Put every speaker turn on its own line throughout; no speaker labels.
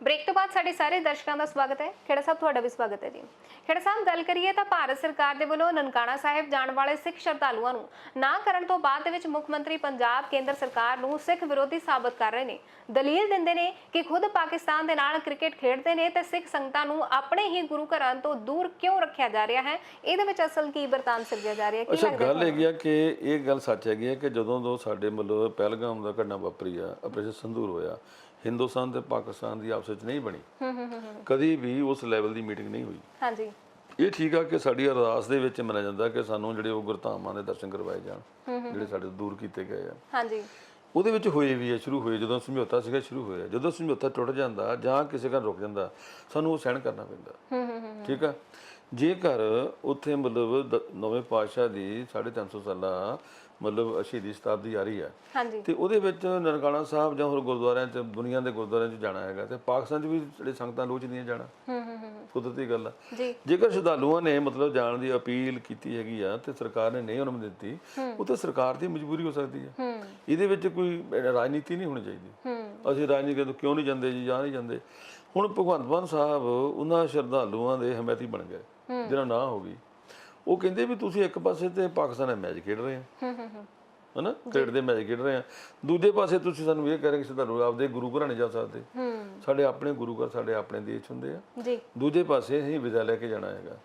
Break ਤੋਂ ਬਾਅਦ ਸਾਡੇ ਸਾਰੇ ਦਰਸ਼ਕਾਂ ਦਾ ਸਵਾਗਤ ਹੈ। ਖੇੜਾ ਸਾਹਿਬ ਤੁਹਾਡਾ ਵੀ ਸਵਾਗਤ ਹੈ ਜੀ। ਖੇੜਾ ਸਾਹਿਬ ਗੱਲ ਕਰੀਏ ਤਾਂ ਭਾਰਤ ਸਰਕਾਰ ਦੇ ਵੱਲੋਂ ਨਨਕਾਣਾ ਸਾਹਿਬ ਜਾਣ ਵਾਲੇ ਸਿੱਖ ਸ਼ਰਧਾਲੂਆਂ ਨੂੰ ਨਾ ਕਰਨ ਤੋਂ ਬਾਅਦ ਦੇ ਵਿੱਚ ਮੁੱਖ ਮੰਤਰੀ ਪੰਜਾਬ ਕੇਂਦਰ ਸਰਕਾਰ ਨੂੰ ਸਿੱਖ ਵਿਰੋਧੀ ਸਾਬਤ ਕਰ ਰਹੇ ਨੇ। ਦਲੀਲ ਦਿੰਦੇ ਨੇ ਕਿ ਖੁਦ ਪਾਕਿਸਤਾਨ ਦੇ ਨਾਲ ਕ੍ਰਿਕਟ ਖੇਡਦੇ ਨੇ ਤੇ ਸਿੱਖ ਸੰਗਤਾਂ ਨੂੰ ਆਪਣੇ ਹੀ ਗੁਰੂ ਘਰਾਂ ਤੋਂ ਦੂਰ ਕਿਉਂ ਰੱਖਿਆ ਜਾ ਰਿਹਾ ਹੈ? ਇਹਦੇ ਵਿੱਚ ਅਸਲ ਕੀ ਵਰਤਾਨ ਸਿਰਜਿਆ ਜਾ ਰਿਹਾ ਕੀ ਲੱਗਦਾ
ਗੱਲ ਹੈਗੀ ਆ ਕਿ ਇਹ ਗੱਲ ਸੱਚ ਹੈਗੀ ਹੈ ਕਿ ਜਦੋਂ ਤੋਂ ਸਾਡੇ ਮਤਲਬ ਪਹਿਲਗਾਮ ਦਾ ਘਟਨਾ ਵਾਪਰੀ ਆ ਆਪਰੇਸ਼ਨ ਸੰਧੂਰ ਹੋਇਆ ਹਿੰਦੁਸਤਾਨ ਤੇ ਪਾਕਿਸਤਾਨ ਦੀ ਆਪਸ ਵਿੱਚ ਨਹੀਂ ਬਣੀ। ਕਦੀ ਵੀ ਉਸ ਲੈਵਲ ਦੀ ਮੀਟਿੰਗ ਨਹੀਂ ਹੋਈ।
ਹਾਂਜੀ।
ਇਹ ਠੀਕ ਆ ਕਿ ਸਾਡੀ ਅਰਦਾਸ ਦੇ ਵਿੱਚ ਮੰਨਿਆ ਜਾਂਦਾ ਕਿ ਸਾਨੂੰ ਜਿਹੜੇ ਉਹ ਗੁਰਧਾਮਾਂ ਦੇ ਦਰਸ਼ਨ ਕਰਵਾਏ ਜਾਣ ਜਿਹੜੇ ਸਾਡੇ ਤੋਂ ਦੂਰ ਕੀਤੇ ਗਏ ਆ।
ਹਾਂਜੀ।
ਉਹਦੇ ਵਿੱਚ ਹੋਏ ਵੀ ਆ ਸ਼ੁਰੂ ਹੋਏ ਜਦੋਂ ਸਮਝੌਤਾ ਸੀਗਾ ਸ਼ੁਰੂ ਹੋਇਆ। ਜਦੋਂ ਸਮਝੌਤਾ ਟੁੱਟ ਜਾਂਦਾ ਜਾਂ ਕਿਸੇ ਕਾਰਨ ਰੁਕ ਜਾਂਦਾ ਸਾਨੂੰ ਉਹ ਸਹਿਣ ਕਰਨਾ ਪੈਂਦਾ। ਠੀਕ ਆ? ਜੇਕਰ ਉੱਥੇ ਮਤਲਬ ਨਵੇਂ ਪਾਤਸ਼ਾਹ ਦੀ 350 ਸਾਲਾ ਮਤਲਬ ਸ਼ਹੀਦੀ ਸ਼ਤਾਬਦੀ ਆ ਰਹੀ ਹੈ।
ਹਾਂਜੀ।
ਤੇ ਉਹਦੇ ਵਿੱਚ ਨਨਕਾਣਾ ਸਾਹਿਬ ਜਾਂ ਹੋਰ ਗੁਰਦੁਆਰਿਆਂ 'ਚ ਦੁਨੀਆ ਦੇ ਗੁਰਦੁਆਰਿਆਂ 'ਚ ਜਾਣਾ ਹੈਗਾ ਤੇ ਪਾਕਿਸਤਾਨ 'ਚ ਵੀ ਜਿਹੜੇ ਸੰਗਤਾਂ ਲੋਚਦੀਆਂ ਜਾਣਾ।
ਹੂੰ ਹੂੰ ਹੂੰ
ਕੁਦਰਤੀ ਗੱਲ ਆ।
ਜੀ।
ਜੇਕਰ ਸ਼ਰਧਾਲੂਆਂ ਨੇ ਮਤਲਬ ਜਾਣ ਦੀ ਅਪੀਲ ਕੀਤੀ ਹੈਗੀ ਆ ਤੇ ਸਰਕਾਰ ਨੇ ਨਹੀਂ ਉਹਨਾਂ ਨੂੰ ਦਿੱਤੀ ਉਹ ਤੇ ਸਰਕਾਰ ਦੀ ਮਜਬੂਰੀ ਹੋ ਸਕਦੀ ਹੈ
ਹੂੰ।
ਇਹਦੇ ਵਿੱਚ ਕੋਈ ਰਾਜਨੀਤੀ ਨਹੀਂ ਹੋਣੀ ਚਾਹੀਦੀ। ਅਸੀਂ ਰਾਜਨੀਤੀ ਤੋਂ ਕਿਉਂ ਨਹੀਂ ਜਾਂਦੇ ਜੀ ਜਾਂ ਨਹੀਂ ਜਾਂਦੇ? ਹੁਣ ਭਗਵੰਤ ਮਾਨ ਸਾਹਿਬ ਉਹਨਾਂ ਸ਼ਰਧਾਲੂਆਂ ਦੇ ਹਮਾਇਤੀ ਬਣ ਗਏ। ਜਿਹਨਾਂ ਨਾ ਹੋ ਗਈ। ਉਹ ਕਹਿੰਦੇ ਵੀ ਤੁਸੀਂ ਇੱਕ ਪਾਸੇ ਤੇ ਪਾਕਿਸਤਾਨ ਨਾਲ ਮੈਚ ਖੇਡ ਰਹੇ
ਹੂੰ। ਹੂੰ ਹੂੰ
ਹਨਾ? ਕ੍ਰਿਕਟ ਦੇ ਮੈਚ ਖੇਡ ਰਹੇ ਆ ਦੂਜੇ ਪਾਸੇ ਤੁਸੀਂ ਸਾਨੂੰ ਇਹ ਕਹਿ ਰਹੇ ਕਿ ਸ਼ਰਧਾਲੂ ਆਪਦੇ ਗੁਰੂ ਘਰਾਂ ਨਹੀਂ ਜਾ ਸਕਦੇ।
ਹੂੰ।
ਸਾਡੇ ਆਪਣੇ ਗੁਰੂ ਘਰ ਸਾਡੇ ਆਪਣੇ ਦੇਸ਼ ਹੁੰਦੇ ਆ।
ਜੀ।
ਦੂਜੇ ਪਾਸੇ ਅਸੀਂ ਵੀਜ਼ਾ ਲੈ ਕੇ ਜਾਣਾ ਹੈਗਾ।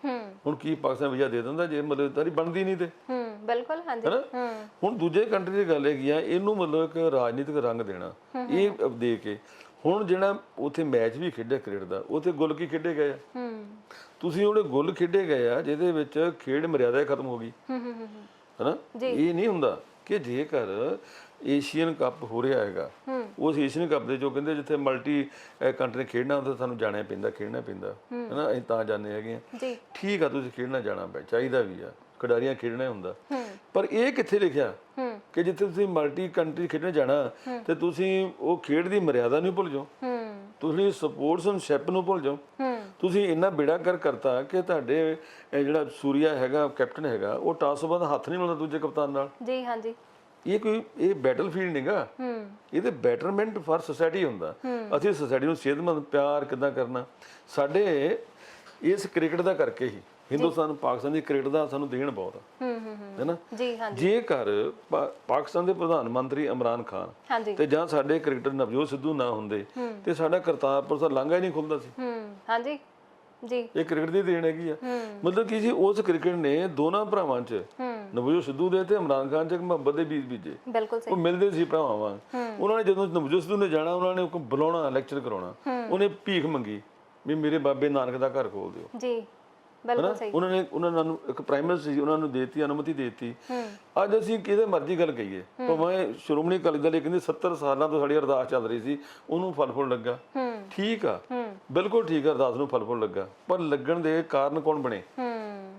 ਹੁਣ ਕੀ ਪਾਕਿਸਤਾਨ ਵੀਜ਼ਾ ਦੇ ਦਿੰਦਾ ਜੇ ਮਤਲਬ ਤਾਰੀ ਬਣਦੀ ਨਹੀਂ ਤੇ?
ਹੂੰ ਬਿਲਕੁਲ ਹਾਂਜੀ? ਹੂੰ।
ਹੁਣ ਦੂਜੇ ਕੰਟਰੀ ਦੀ ਗੱਲ ਹੈਗੀ ਆ ਇਹਨੂੰ ਮਤਲਬ ਇੱਕ ਰਾਜਨੀਤਿਕ ਰੰਗ ਦੇਣਾ। ਇਹ ਦੇ ਕੇ। ਹੁਣ ਜਿਹੜਾ ਉੱਥੇ ਮੈਚ ਵੀ ਖੇਡਿਆ ਕ੍ਰਿਕਟ ਦਾ ਉੱਥੇ ਗੁੱਲ ਕੀ ਖੇਡੇ ਗਏ ਆ? ਤੁਸੀਂ ਉਹਨੇ ਗੁੱਲ ਖੇਡੇ ਗਏ ਆ ਜਿਹਦੇ ਵਿੱਚ ਖੇਡ ਮਰਿਆਦਾ ਹੀ ਖਤਮ ਹੋ ਗਈ।
ਹੂੰ ਹੂੰ ਹੂੰ
ਹੈਨਾ? ਇਹ ਨਹੀਂ ਹੁੰਦਾ ਕਿ ਜੇਕਰ ਏਸ਼ੀਅਨ ਕੱਪ ਹੋ ਰਿਹਾ ਹੈਗਾ ਉਸ ਏਸ਼ੀਅਨ ਕੱਪ ਦੇ ਜੋ ਕਹਿੰਦੇ ਜਿੱਥੇ ਮਲਟੀ ਕੰਟਰੀ ਖੇਡਣਾ ਹੁੰਦਾ ਸਾਨੂੰ ਜਾਣਾ ਪੈਂਦਾ ਖੇਡਣਾ ਪੈਂਦਾ। ਹੈਨਾ? ਅਸੀਂ ਤਾਂ ਜਾਂਦੇ ਹੈਗੇ ਆ। ਠੀਕ ਆ ਤੁਸੀਂ ਖੇਡਣਾ ਜਾਣਾ ਪੈ ਚਾਹੀਦਾ ਵੀ ਆ। ਖਿਡਾਰੀਆਂ ਖੇਡਣਾ ਹੁੰਦਾ। ਪਰ ਇਹ ਕਿੱਥੇ ਲਿਖਿਆ? ਕਿ ਜਿੱਥੇ ਤੁਸੀਂ ਮਲਟੀ ਕੰਟਰੀ ਖੇਡਣ ਜਾਣਾ ਤੇ ਤੁਸੀਂ ਉਹ ਖੇਡ ਦੀ ਮਰਿਆਦਾ ਨੂੰ ਭੁੱਲ ਜਾਓ। ਤੁਸੀਂ ਸਪੋਰਟਸਮੈਨਸ਼ਿਪ ਨੂੰ ਭੁੱਲ ਜਾਓ। ਤੁਸੀਂ ਇੰਨਾ ਬੇੜਾ ਕਰ ਕਰਤਾ ਕਿ ਤੁਹਾਡੇ ਇਹ ਜਿਹੜਾ ਸੂਰਿਆ ਹੈਗਾ ਕੈਪਟਨ ਹੈਗਾ ਉਹ ਟਾਸ ਤੋਂ ਬਾਅਦ ਹੱਥ ਨਹੀਂ ਮਿਲਾਉਂਦਾ ਦੂਜੇ ਕਪਤਾਨ ਨਾਲ।
ਜੀ ਹਾਂਜੀ।
ਇਹ ਕੋਈ ਇਹ ਬੈਟਲਫੀਲਡ ਨਹੀਂਗਾ
ਹੂੰ।
ਇਹ ਤੇ ਬੈਟਰਮੈਂਟ ਫਾਰ ਸੋਸਾਇਟੀ ਹੁੰਦਾ। ਅਸੀਂ ਸੋਸਾਇਟੀ ਨੂੰ ਸਿਹਤਮੰਦ ਪਿਆਰ ਕਿੱਦਾਂ ਕਰਨਾ? ਸਾਡੇ ਇਸ ਕ੍ਰਿਕਟ ਦਾ ਕਰਕੇ ਹੀ ਹਿੰਦੁਸਤਾਨ ਪਾਕਿਸਤਾਨ ਦੀ ਕ੍ਰਿਕਟ ਦਾ ਸਾਨੂੰ ਦੇਣ ਬਹੁਤ ਆ।
ਹੂੰ ਹੂੰ ਹੂੰ।
ਹੈਨਾ
ਜੀ ਹਾਂਜੀ।
ਜੇਕਰ ਪਾਕਿਸਤਾਨ ਦੇ ਪ੍ਰਧਾਨ ਮੰਤਰੀ ਇਮਰਾਨ ਖਾਨ ਤੇ ਜਾਂ ਸਾਡੇ ਕ੍ਰਿਕਟਰ ਨਵਜੋਤ ਸਿੱਧੂ ਨਾ ਹੁੰਦੇ ਤੇ ਸਾਡਾ ਕਰਤਾਰਪੁਰ ਦਾ ਲਾਂਘਾ ਹੀ ਨਹੀਂ ਖੁੱਲਦਾ ਸੀ।
ਹੂੰ ਹਾਂਜੀ। ਜੀ।
ਇਹ ਕ੍ਰਿਕਟ ਦੀ ਦੇਣ ਹੈਗੀ ਆ। ਮਤਲਬ ਕਿ ਜੀ ਉਸ ਕ੍ਰਿਕਟ ਨੇ ਦੋਨਾਂ ਭਰਾਵਾਂ 'ਚ ਨਵਜੋਤ ਸਿੱਧੂ ਦੇ ਤੇ ਇਮਰਾਨ ਖਾਨ 'ਚ ਮੁਹੱਬਤ ਦੇ ਬੀਜ ਬੀਜੇ।
ਬਿਲਕੁਲ ਸਹੀ।
ਉਹ ਮਿਲਦੇ ਸੀ ਭਰਾਵਾਂ ਉਹਨਾਂ ਨੇ ਜਦੋਂ ਨਵਜੋਤ ਸਿੱਧੂ ਨੇ ਜਾਣਾ ਉਹਨਾਂ ਨੇ ਬੁਲਾਉਣਾ ਲੈਕਚਰ ਕਰਾਉਣਾ ਉਹਨੇ ਭੀਖ ਮੰਗੀ। ਵੀ ਮੇਰੇ ਬਾਬੇ ਨਾਨਕ ਦਾ ਘਰ ਖੋਲ ਦਿਓ।
ਜੀ ਬਿਲਕੁਲ ਸਹੀ।
ਉਹਨਾਂ ਨੇ ਉਹਨਾਂ ਨੂੰ ਇੱਕ ਪ੍ਰਾਈਮਰ ਸੀ ਉਹਨਾਂ ਨੂੰ ਦੇਤੀ ਅਨੁਮਤੀ ਦੇਤੀ। ਅੱਜ ਅਸੀਂ ਕਿਹਦੇ ਮਰਜ਼ੀ ਗੱਲ ਕਹੀਏ ਭਾਵੇਂ ਸ਼੍ਰੋਮਣੀ ਅਕਾਲੀ ਦਲ ਇਹ ਕਹਿੰਦੇ 70 ਸਾਲਾਂ ਤੋਂ ਸਾਡੀ ਅਰਦਾਸ ਚੱਲ ਰਹੀ ਸੀ ਉਹਨੂੰ ਫਲ ਫੁੱਲ ਲੱਗਾ। ਠੀਕ ਆ। ਬਿਲਕੁਲ ਠੀਕ ਆ ਅਰਦਾਸ ਨੂੰ ਫਲ ਫੁੱਲ ਲੱਗਾ। ਪਰ ਲੱਗਣ ਦੇ ਕਾਰਨ ਕੌਣ ਬਣੇ?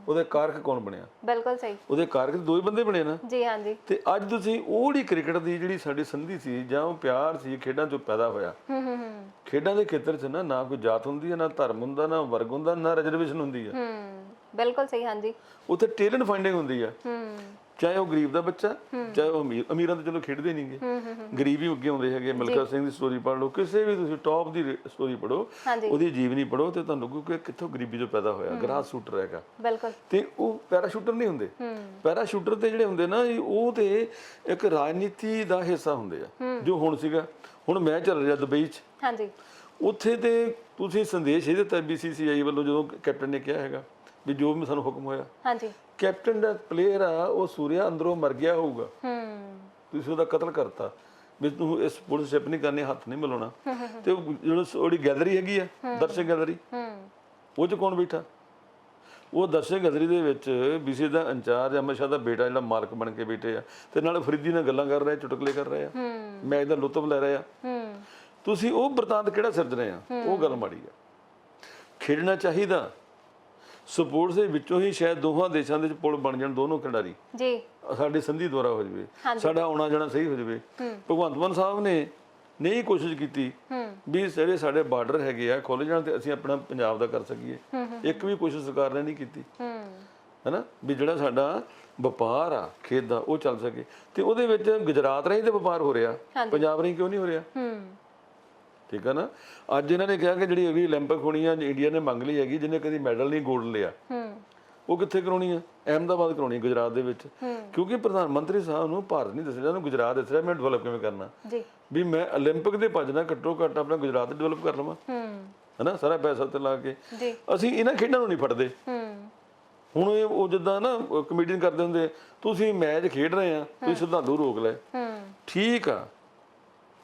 ਉਹਦੇ ਕਾਰਕ ਕੌਣ ਬਣਿਆ?
ਬਿਲਕੁਲ ਸਹੀ।
ਉਹਦੇ ਕਾਰਕ ਦੋ ਹੀ ਬੰਦੇ ਬਣੇ ਨਾ?
ਜੀ ਹਾਂਜੀ।
ਤੇ ਅੱਜ ਤੁਸੀਂ ਉਹ ਜਿਹੜੀ ਕ੍ਰਿਕਟ ਦੀ ਜਿਹੜੀ ਸਾਡੀ ਸੰਧੀ ਸੀ ਜਾਂ ਉਹ ਪਿਆਰ ਸੀ ਖੇਡਾਂ ਚੋਂ ਪੈਦਾ ਹੋਇਆ।
ਹੂੰ ਹੂੰ ਹੂੰ।
ਖੇਡਾਂ ਦੇ ਖੇਤਰ 'ਚ ਨਾ ਨਾ ਕੋਈ ਜਾਤ ਹੁੰਦੀ ਹੈ ਨਾ ਧਰਮ ਹੁੰਦਾ ਨਾ ਵਰਗ ਹੁੰਦਾ ਨਾ ਰਿਜ਼ਰਵੇਸ਼ਨ ਹੁੰਦੀ ਹੈ।
ਹੂੰ ਬਿਲਕੁਲ ਸਹੀ ਹਾਂਜੀ।
ਉੱਥੇ ਟੈਲੈਂਟ ਫਾਈਂਡਿੰਗ ਹੁੰਦੀ ਆ
ਹੂੰ।
ਚਾਹੇ ਉਹ ਗਰੀਬ ਦਾ ਬੱਚਾ ਚਾਹੇ ਉਹ ਅਮੀਰ ਅਮੀਰਾਂ ਤਾਂ ਚਲੋ ਖੇਡਦੇ ਨਹੀਂਗੇ ਗਰੀਬ ਹੀ ਅੱਗੇ ਆਉਂਦੇ ਹੈਗੇ ਮਿਲਖਾ ਸਿੰਘ ਦੀ ਸਟੋਰੀ ਪੜ੍ਹ ਲਓ ਕਿਸੇ ਵੀ ਤੁਸੀਂ ਟੌਪ ਦੀ ਸਟੋਰੀ ਪੜ੍ਹੋ ਉਹਦੀ ਜੀਵਨੀ ਪੜ੍ਹੋ ਤੇ ਤੁਹਾਨੂੰ ਲੱਗੂ ਕਿ ਕਿੱਥੋਂ ਗਰੀਬੀ ਤੋਂ ਪੈਦਾ ਹੋਇਆ ਗ੍ਰਾਸ ਸ਼ੂਟਰ ਹੈਗਾ।
ਬਿਲਕੁਲ।
ਤੇ ਉਹ ਪੈਰਾਸ਼ੂਟਰ ਨਹੀਂ ਹੁੰਦੇ। ਪੈਰਾਸ਼ੂਟਰ ਤੇ ਜਿਹੜੇ ਹੁੰਦੇ ਨਾ ਉਹ ਤੇ ਇੱਕ ਰਾਜਨੀਤੀ ਦਾ ਹਿੱਸਾ ਹੁੰਦੇ ਆ ਜੋ ਹੁਣ ਸੀਗਾ। ਹੁਣ ਮੈਂ ਚੱਲ ਰਿਹਾ ਦੁਬਈ 'ਚ।
ਹਾਂਜੀ।
ਉੱਥੇ ਤੇ ਤੁਸੀਂ ਸੰਦੇਸ਼ ਇਹ ਦਿੱਤਾ BCCI ਵੱਲੋਂ ਜਦੋਂ ਕੈਪਟਨ ਨੇ ਕਿਹਾ ਹੈਗਾ। ਵੀ ਜੋ ਵੀ ਸਾਨੂੰ ਹੁਕਮ ਹੋਇਆ।
ਹਾਂਜੀ।
ਕੈਪਟਨ ਦਾ ਪਲੇਅਰ ਆ ਉਹ ਸੂਰਿਆ ਅੰਦਰੋਂ ਮਰ ਗਿਆ ਹੋਊਗਾ।
ਹੂੰ।
ਤੁਸੀਂ ਉਹਦਾ ਕਤਲ ਕਰਤਾ। ਵੀ ਤੂੰ ਇਸ ਪੁਲਿਸ ਸ਼ਿਪ ਨਹੀਂ ਕਰਨੀ ਹੱਥ ਨਹੀਂ ਮਿਲਾਉਣਾ। ਤੇ ਉਹ ਜਿਹੜਾ ਉਹਦੀ ਗੈਲਰੀ ਹੈਗੀ ਆ ਦਰਸ਼ਕ ਗੈਲਰੀ
ਹੂੰ।
ਉਹ ਚ ਕੌਣ ਬੈਠਾ? ਉਹ ਦਰਸ਼ਕ ਗੈਲਰੀ ਦੇ ਵਿੱਚ ਬੀਸੀ ਦਾ ਇੰਚਾਰਜ ਅਮਰ ਸ਼ਾਹ ਦਾ ਬੇਟਾ ਜਿਹੜਾ ਮਾਲਕ ਬਣ ਕੇ ਬੈਠੇ ਆ। ਤੇ ਨਾਲ ਫਰੀਦੀ ਨਾਲ ਗੱਲਾਂ ਕਰ ਰਹੇ ਚੁਟਕਲੇ ਕਰ ਰਹੇ ਆ। ਮੈਚ ਦਾ ਲੁਤਫ ਲੈ ਰਹੇ। ਆ
ਹੂੰ।
ਤੁਸੀਂ ਉਹ ਬਰਤਾਂਤ ਕਿਹੜਾ ਸਿਰਜ ਰਹੇ ਆ ਉਹ ਗੱਲ ਮਾੜੀ ਆ। ਖੇਡਣਾ ਚਾਹੀਦਾ। ਸਪੋਰਟਸ ਦੇ ਵਿੱਚੋਂ ਹੀ ਸ਼ਾਇਦ ਦੋਹਾਂ ਦੇਸ਼ਾਂ ਦੇ ਵਿੱਚ ਪੁਲ ਬਣ ਜਾਣ ਦੋਨੋਂ ਖਿਡਾਰੀ।
ਜੀ।
ਸਾਡੇ ਸੰਧੀ ਦੁਆਰਾ ਹੋ ਜਵੇ। ਸਾਡਾ ਆਉਣਾ ਜਾਣਾ ਸਹੀ ਹੋ ਜਵੇ। ਭਗਵੰਤ ਮਾਨ ਸਾਹਿਬ ਨੇ ਨਹੀਂ ਕੋਸ਼ਿਸ਼ ਕੀਤੀ ਵੀ ਜਿਹੜੇ ਸਾਡੇ ਬਾਰਡਰ ਹੈਗੇ ਆ ਖੁੱਲ ਜਾਣ ਤੇ ਅਸੀਂ ਆਪਣਾ ਪੰਜਾਬ ਦਾ ਕਰ ਸਕੀਏ। ਇੱਕ ਵੀ ਕੋਸ਼ਿਸ਼ ਸਰਕਾਰ ਨੇ ਨਹੀਂ ਕੀਤੀ। ਹੈਨਾ? ਵੀ ਜਿਹੜਾ ਸਾਡਾ ਵਪਾਰ ਆ ਖੇਤ ਦਾ ਉਹ ਚੱਲ ਸਕੇ। ਤੇ ਉਹਦੇ ਵਿੱਚ ਗੁਜਰਾਤ ਰਾਹੀਂ ਤੇ ਵਪਾਰ ਹੋ ਰਿਹਾ। ਪੰਜਾਬ ਰਾਹੀਂ ਕਿਉਂ ਨਹੀਂ ਹੋ ਰਿਹਾ? ਠੀਕ ਹੈ ਨਾ ਅੱਜ ਇਹਨਾਂ ਨੇ ਕਿਹਾ ਕਿ ਜਿਹੜੀ ਅਗਲੀ 올림픽 ਹੋਣੀ ਆ ਇੰਡੀਆ ਨੇ ਮੰਗ ਲਈ ਹੈਗੀ ਜਿਹਨੇ ਕਦੀ ਮੈਡਲ ਨਹੀਂ ਗੋਲਡ ਲਿਆ
ਹੂੰ
ਉਹ ਕਿੱਥੇ ਕਰਾਉਣੀ ਆ ਅਹਿਮਦਾਬਾਦ ਕਰਾਉਣੀ ਆ, ਗੁਜਰਾਤ ਦੇ ਵਿੱਚ ਕਿਉਂਕਿ ਪ੍ਰਧਾਨ ਮੰਤਰੀ ਸਾਹਿਬ ਨੂੰ ਭਾਰਤ ਨਹੀਂ ਦੱਸਿਆ ਉਹਨੂੰ ਗੁਜਰਾਤ ਦੱਸ ਰਿਹਾ ਮੈਂ ਡਿਵੈਲਪ ਕਿਵੇਂ ਕਰਨਾ
ਜੀ
ਵੀ ਮੈਂ 올림픽 ਦੇ ਭੱਜਣਾ ਘੱਟੋ ਘੱਟ ਆਪਣਾ ਗੁਜਰਾਤ ਡਿਵੈਲਪ ਕਰ ਲਵਾਂ
ਹੂੰ
ਹਨਾ ਸਾਰਾ ਪੈਸਾ ਤੇ ਲਾ ਕੇ
ਜੀ
ਅਸੀਂ ਇਹਨਾਂ ਖੇਡਾਂ ਨੂੰ ਨਹੀਂ ਫੜਦੇ
ਹੂੰ
ਹੁਣ ਇਹ ਉਹ ਜਿੱਦਾਂ ਨਾ ਕਮੇਡੀਅਨ ਕਰਦੇ ਹੁੰਦੇ ਤੁਸੀਂ ਮੈਚ ਖੇਡ ਰਹੇ ਆ ਤੁਸੀਂ ਸ਼ਰਧਾਲੂ ਰੋਕ ਲੈ
ਹੂੰ
ਠੀਕ ਆ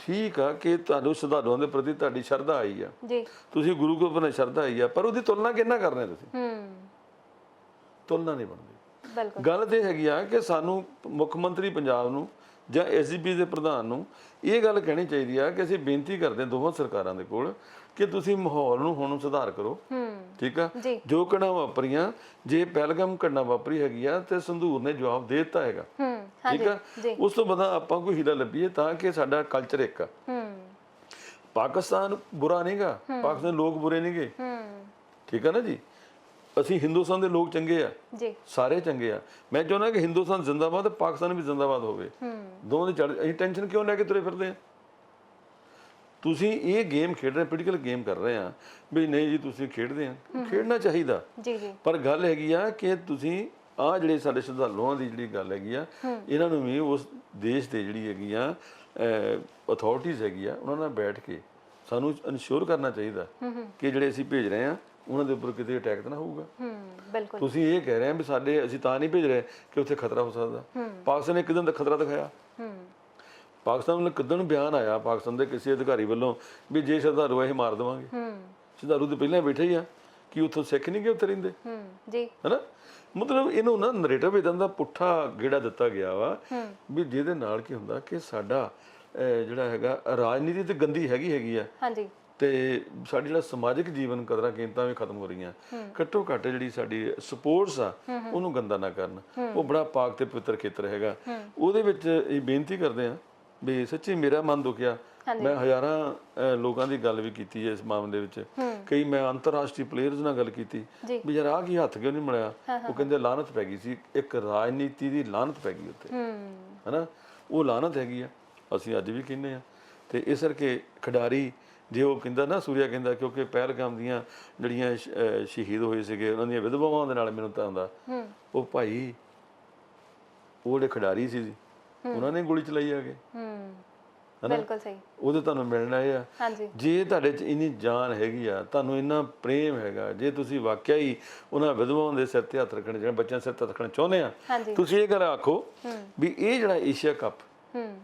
ਠੀਕ ਆ ਕਿ ਤੁਹਾਨੂੰ ਸ਼ਰਧਾਲੂਆਂ ਦੇ ਪ੍ਰਤੀ ਤੁਹਾਡੀ ਸ਼ਰਧਾ ਆਈ ਆ।
ਜੀ।
ਤੁਸੀਂ ਗੁਰੂ ਗੋਬਿੰਦ ਨਾਲ ਸ਼ਰਧਾ ਆਈ ਆ ਪਰ ਉਹਦੀ ਤੁਲਨਾ ਕਿੰਨਾ ਕਰਨੇ ਤੁਸੀਂ?
ਹੂੰ।
ਤੁਲਨਾ ਨਹੀਂ ਬਣਦੀ।
ਬਿਲਕੁਲ।
ਗੱਲ ਤੇ ਹੈਗੀ ਆ ਕਿ ਸਾਨੂੰ ਮੁੱਖ ਮੰਤਰੀ ਪੰਜਾਬ ਨੂੰ ਜਾਂ ਐਸਜੀਪੀ ਦੇ ਪ੍ਰਧਾਨ ਨੂੰ ਇਹ ਗੱਲ ਕਹਿਣੀ ਚਾਹੀਦੀ ਆ ਕਿ ਅਸੀਂ ਬੇਨਤੀ ਕਰਦੇ ਹਾਂ ਦੋਵਾਂ ਸਰਕਾਰਾਂ ਦੇ ਕੋਲ ਕਿ ਤੁਸੀਂ ਮਾਹੌਲ ਨੂੰ ਹੁਣ ਸੁਧਾਰ ਕਰੋ। ਠੀਕ ਆ?
ਜੀ।
ਘਟਨਾ ਵਾਪਰੀਆਂ ਜੇ ਪਹਿਲਗਮ ਘਟਨਾ ਵਾਪਰੀ ਹੈਗੀ ਆ ਤੇ ਸੰਧੂਰ ਨੇ ਜਵਾਬ ਦੇ ਦਿੱਤਾ ਹੈਗਾ। ਠੀਕ ਆ? ਉਸ ਤੋਂ ਬਾਅਦ ਆਪਾਂ ਕੋਈ ਹੀਲਾ ਲੱਭੀਏ ਤਾਂ ਕਿ ਸਾਡਾ ਕਲਚਰ ਇੱਕ ਆ। ਪਾਕਿਸਤਾਨ ਬੁਰਾ ਨਹੀਂਗਾ ਪਾਕਿਸਤਾਨ ਲੋਕ ਬੁਰੇ ਨਹੀਂਗੇ ਠੀਕ ਆ ਨਾ ਜੀ? ਅਸੀਂ ਹਿੰਦੁਸਤਾਨ ਦੇ ਲੋਕ ਚੰਗੇ ਆ।
ਜੀ।
ਸਾਰੇ ਚੰਗੇ ਆ। ਮੈਂ ਚਾਹੁੰਦਾ ਕਿ ਹਿੰਦੁਸਤਾਨ ਜ਼ਿੰਦਾਬਾਦ ਤੇ ਪਾਕਿਸਤਾਨ ਵੀ ਜ਼ਿੰਦਾਬਾਦ ਹੋਵੇ।
ਹੂੰ।
ਦੋਵਾਂ ਦੇ ਚੜ ਅਸੀਂ ਟੈਨਸ਼ਨ ਕਿਉਂ ਲੈ ਕੇ ਤੁਰੇ ਫਿਰਦੇ ਆ? ਤੁਸੀਂ ਇਹ ਗੇਮ ਖੇਡ ਰਹੇ ਪੋਲੀਟੀਕਲ ਗੇਮ ਕਰ ਰਹੇ ਆ ਵੀ ਨਹੀਂ ਜੀ ਤੁਸੀਂ ਖੇਡਦੇ ਆ। ਖੇਡਣਾ ਚਾਹੀਦਾ।
ਜੀ ਜੀ।
ਪਰ ਗੱਲ ਹੈਗੀ ਆ ਕਿ ਤੁਸੀਂ ਆ ਜਿਹੜੇ ਸਾਡੇ ਸ਼ਰਧਾਲੂਆਂ ਦੀ ਜਿਹੜੀ ਗੱਲ ਹੈਗੀ ਆ ਇਹਨਾਂ ਨੂੰ ਵੀ ਉਸ ਦੇਸ਼ ਦੇ ਜਿਹੜੀ ਹੈਗੀ ਆ ਅਥਾਰਟੀਆਂ ਹੈਗੀ ਆ ਉਹਨਾਂ ਨਾਲ ਬੈਠ ਕੇ ਸਾਨੂੰ ਇਨਸ਼ੋਰ ਕਰਨਾ ਚਾਹੀਦਾ ਕਿ ਜਿਹੜੇ ਅਸੀਂ ਭੇਜ ਰਹੇ ਆ ਉਹਨਾਂ ਦੇ ਉੱਪਰ ਕਿਤੇ ਅਟੈਕ ਤਾਂ ਨਾ ਹੋਊਗਾ।
ਹੂੰ ਬਿਲਕੁਲ।
ਤੁਸੀਂ ਇਹ ਕਹਿ ਰਹੇ ਆ ਵੀ ਸਾਡੇ ਅਸੀਂ ਤਾਂ ਨਹੀਂ ਭੇਜ ਰਹੇ ਕਿ ਉੱਥੇ ਖਤਰਾ ਹੋ ਸਕਦਾ। ਪਾਕਿਸਤਾਨ ਨੇ ਕਿਦਾਂ ਦਾ ਖਤਰਾ ਦਿਖਾਇਆ।
ਹੂੰ।
ਪਾਕਿਸਤਾਨ ਵੱਲੋਂ ਕਿਦਾਂ ਬਿਆਨ ਆਇਆ ਪਾਕਿਸਤਾਨ ਦੇ ਕਿਸੇ ਅਧਿਕਾਰੀ ਵੱਲੋਂ ਵੀ ਜੇ ਸ਼ਰਧਾਲੂ ਇਹ ਮਾਰ ਦੇਵਾਂਗੇ।
ਹੂੰ।
ਸ਼ਰਧਾਲੂ ਤੇ ਪਹਿਲਾਂ ਬੈਠੇ ਹੀ ਆ ਕਿ ਉੱਥੋਂ ਸਿੱਖ ਨਹੀਂ ਗਏ ਉੱਥੇ ਰਹਿੰਦੇ।
ਹੂੰ ਜੀ।
ਹੈਨਾ? ਮਤਲਬ ਇਹਨੂੰ ਨਾ ਨਰੇਟਿਵ ਇਦਾਂ ਦਾ ਪੁੱਠਾ ਗੇੜਾ ਦਿੱਤਾ ਗਿਆ ਵਾ ਵੀ ਜਿਹਦੇ ਨਾਲ ਕੀ ਹੁੰਦਾ ਕਿ ਸਾਡਾ ਜਿਹੜਾ ਹੈਗਾ ਰਾਜਨੀਤੀ ਤੇ ਗੰਦੀ ਹੈਗੀ ਹੈਗੀ ਆ।
ਹਾਂਜੀ।
ਤੇ ਸਾਡੀ ਜਿਹੜਾ ਸਮਾਜਿਕ ਜੀਵਨ ਕਦਰਾਂ ਕੀਮਤਾਂ ਵੀ ਖਤਮ ਹੋ ਰਹੀਆਂ। ਘੱਟੋ ਘੱਟ ਜਿਹੜੀ ਸਾਡੀ ਸਪੋਰਟਸ ਆ ਉਹਨੂੰ ਗੰਦਾ ਨਾ ਕਰਨ। ਉਹ ਬੜਾ ਪਾਕ ਤੇ ਪਵਿੱਤਰ ਖੇਤਰ ਹੈਗਾ। ਉਹਦੇ ਵਿੱਚ ਇਹ ਬੇਨਤੀ ਕਰਦੇ ਆ ਵੀ ਸੱਚੀ ਮੇਰਾ ਮਨ ਦੁਖਿਆ। ਮੈਂ ਹਜ਼ਾਰਾਂ ਲੋਕਾਂ ਦੀ ਗੱਲ ਵੀ ਕੀਤੀ ਹੈ ਇਸ ਮਾਮਲੇ ਵਿੱਚ। ਕਈ ਮੈਂ ਅੰਤਰਰਾਸ਼ਟਰੀ ਪਲੇਅਰਸ ਨਾਲ ਗੱਲ ਕੀਤੀ। ਵੀ ਯਾਰ ਆ ਕੀ ਹੱਥ ਕਿਉਂ ਨਹੀਂ ਮਿਲਿਆ? ਉਹ ਕਹਿੰਦੇ ਲਾਨਤ ਪੈ ਗਈ ਸੀ। ਇੱਕ ਰਾਜਨੀਤੀ ਦੀ ਲਾਨਤ ਪੈ ਗਈ ਉੱਤੇ ਹਨਾ? ਉਹ ਲਾਨਤ ਹੈਗੀ ਆ। ਅਸੀਂ ਅੱਜ ਵੀ ਕਹਿੰਦੇ ਆ ਤੇ ਇਸ ਕਰਕੇ ਖਿਡਾਰੀ ਜੇ ਉਹ ਕਹਿੰਦਾ ਨਾ ਸੂਰਿਆ ਕਹਿੰਦਾ ਕਿਉਂਕਿ ਪਹਿਲਗਾਮ ਦੀਆਂ ਜਿਹੜੀਆਂ ਸ਼ਹੀਦ ਹੋਏ ਸੀਗੇ ਉਹਨਾਂ ਦੀਆਂ ਵਿਧਵਾਵਾਂ ਦੇ ਨਾਲ ਮੈਨੂੰ ਤਾਂ ਆਉਂਦਾ।
ਹੂੰ।
ਉਹ ਭਾਈ ਉਹ ਜਿਹੜੇ ਖਿਡਾਰੀ ਸੀ ਜੀ, ਉਹਨਾਂ ਨੇ ਗੋਲੀ ਚਲਾਈ ਆ ਕੇ।
ਹੂੰ? ਬਿਲਕੁਲ ਸਹੀ।
ਉਹਦੇ ਤੁਹਾਨੂੰ ਮਿਲਣ ਆਏ ਆ। ਜੇ ਤੁਹਾਡੇ 'ਚ ਇੰਨੀ ਜਾਨ ਹੈਗੀ ਆ ਤੁਹਾਨੂੰ ਇੰਨਾ ਪ੍ਰੇਮ ਹੈਗਾ ਜੇ ਤੁਸੀਂ ਵਾਕਿਆ ਹੀ ਉਹਨਾਂ ਵਿਧਵਾਵਾਂ ਦੇ ਸਿਰ ਤੇ ਹੱਥ ਰੱਖਣ ਜਿਹੜੇ ਬੱਚਿਆਂ ਸਿਰ ਤੇ ਰੱਖਣਾ ਚਾਹੁੰਦੇ ਆ ਤੁਸੀਂ ਇਹ ਗੱਲ ਆਖੋ ਵੀ ਇਹ ਜਿਹੜਾ ਏਸ਼ੀਆ ਕੱਪ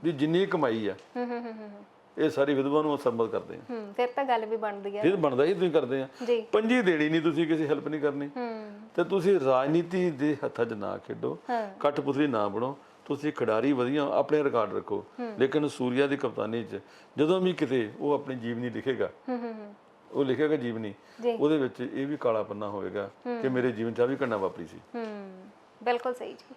ਵੀ ਜਿੰਨੀ ਕਮਾਈ ਆ
ਹੂੰ ਹੂੰ ਹੂੰ ਹੂੰ।
ਇਹ ਸਾਰੀ ਵਿਧਵਾ ਨੂੰ ਸੰਬੰਧ ਕਰਦੇ ਆ।
ਹੂੰ ਫਿਰ ਤਾਂ ਗੱਲ ਵੀ ਬਣਦੀ ਹੈ
ਤਾਂ ਬਣਦਾ ਹੀ ਤੁਸੀਂ ਕਰਦੇ ਆ।
ਜੀ।
ਪੰਜੀ ਦੇਣੀ ਨਹੀਂ ਤੁਸੀਂ ਕਿਸੇ ਹੈਲਪ ਨਹੀਂ ਕਰਨੀ।
ਹੂੰ।
ਤੇ ਤੁਸੀਂ ਰਾਜਨੀਤੀ ਦੇ ਹੱਥਾਂ 'ਚ ਨਾ ਖੇਡੋ
ਹਾਂ।
ਕਠਪੁਤਲੀ ਨਾ ਬਣੋ। ਤੁਸੀਂ ਖਿਡਾਰੀ ਵਧੀਆ ਆਪਣੇ ਰਿਕਾਰਡ ਰੱਖੋ। ਲੇਕਿਨ ਸੂਰਿਆ ਦੀ ਕਪਤਾਨੀ 'ਚ ਜਦੋਂ ਵੀ ਕਿਤੇ ਉਹ ਆਪਣੀ ਜੀਵਨੀ ਲਿਖੇਗਾ
ਹੂੰ ਹੂੰ ਹੂੰ।
ਉਹ ਲਿਖੇਗਾ ਜੀਵਨੀ ਉਹਦੇ ਵਿੱਚ ਇਹ ਵੀ ਕਾਲਾ ਪੰਨਾ ਹੋਵੇਗਾ ਕਿ ਮੇਰੇ ਜੀਵਨ 'ਚ ਆ ਵੀ ਘਟਨਾ ਵਾਪਰੀ ਸੀ।
ਹੂੰ। ਬਿਲਕੁਲ ਸਹੀ ਜੀ।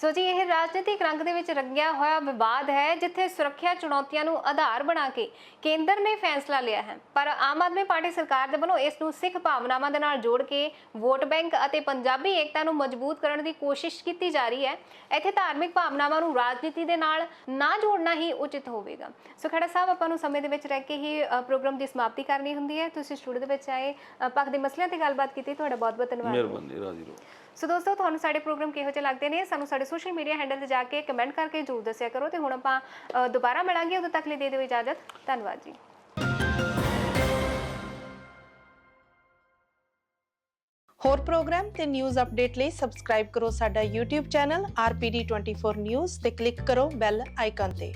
ਸੋ ਜੀ, ਇਹ ਰਾਜਨੀਤਿਕ ਰੰਗ ਦੇ ਵਿੱਚ ਰੰਗਿਆ ਹੋਇਆ ਵਿਵਾਦ ਹੈ, ਜਿੱਥੇ ਸੁਰੱਖਿਆ ਚੁਣੌਤੀਆਂ ਨੂੰ ਆਧਾਰ ਬਣਾ ਕੇ ਕੇਂਦਰ ਨੇ ਫੈਸਲਾ ਲਿਆ ਹੈ। ਪਰ ਆਮ ਆਦਮੀ ਪਾਰਟੀ ਸਰਕਾਰ ਦੇ ਵੱਲੋਂ ਇਸ ਨੂੰ ਸਿੱਖ ਭਾਵਨਾਵਾਂ ਦੇ ਨਾਲ ਜੋੜ ਕੇ ਵੋਟ ਬੈਂਕ ਅਤੇ ਪੰਜਾਬੀ ਏਕਤਾ ਨੂੰ ਮਜ਼ਬੂਤ ਕਰਨ ਦੀ ਕੋਸ਼ਿਸ਼ ਕੀਤੀ ਜਾ ਰਹੀ ਹੈ। ਇੱਥੇ ਧਾਰਮਿਕ ਭਾਵਨਾਵਾਂ ਨੂੰ ਰਾਜਨੀਤੀ ਦੇ ਨਾਲ ਨਾ ਜੋੜਨਾ ਹੀ ਉਚਿਤ ਹੋਵੇਗਾ। ਸੋ ਖੜਾ ਸਾਹਿਬ, ਆਪਾਂ ਨੂੰ ਸਮੇਂ ਦੇ ਵਿੱਚ ਰਹਿ ਕੇ ਹੀ ਪ੍ਰੋਗਰਾਮ ਦੀ ਸਮਾਪਤੀ ਕਰਨੀ ਹੁੰਦੀ ਹੈ। ਤੁਸੀਂ ਸਟੂਡੀਓ ਦੇ ਵਿੱਚ ਆਏ ਪੱਖ ਦੇ ਮਸਲਿਆਂ ਤੇ ਗੱਲਬਾਤ ਕੀਤੀ। ਤੁਹਾਡਾ ਬਹੁਤ ਬਹੁਤ ਧੰਨਵਾਦ।
ਮਿਹਰਬਾਨੀ, ਰਾਜੀ ਰਹੋ।
ਸੋ ਦੋਸਤੋ ਤੁਹਾਨੂੰ ਸਾਡੇ ਪ੍ਰੋਗਰਾਮ ਕਿਹੋ ਜਿਹੇ ਲੱਗਦੇ ਨੇ? ਸਾਨੂੰ ਸਾਡੇ ਸੋਸ਼ਲ ਮੀਡੀਆ ਹੈਂਡਲ ਤੇ ਜਾ ਕੇ ਕਮੈਂਟ ਕਰਕੇ ਜਰੂਰ ਦੱਸਿਆ ਕਰੋ ਤੇ ਹੁਣ ਆਪਾਂ ਅ, ਦੁਬਾਰਾ ਮਿਲਾਂਗੇ ਉਦੋਂ ਤੱਕ ਲਈ ਦੇ ਦਿਓ ਇਜਾਜ਼ਤ। ਧੰਨਵਾਦ ਜੀ।
ਹੋਰ ਪ੍ਰੋਗਰਾਮ ਤੇ ਨਿਊਜ਼ ਅਪਡੇਟ ਲਈ ਸਬਸਕ੍ਰਾਈਬ ਕਰੋ ਸਾਡਾ YouTube ਚੈਨਲ RPD24 News ਤੇ ਕਲਿੱਕ ਕਰੋ ਬੈਲ ਆਈਕਨ ਤੇ।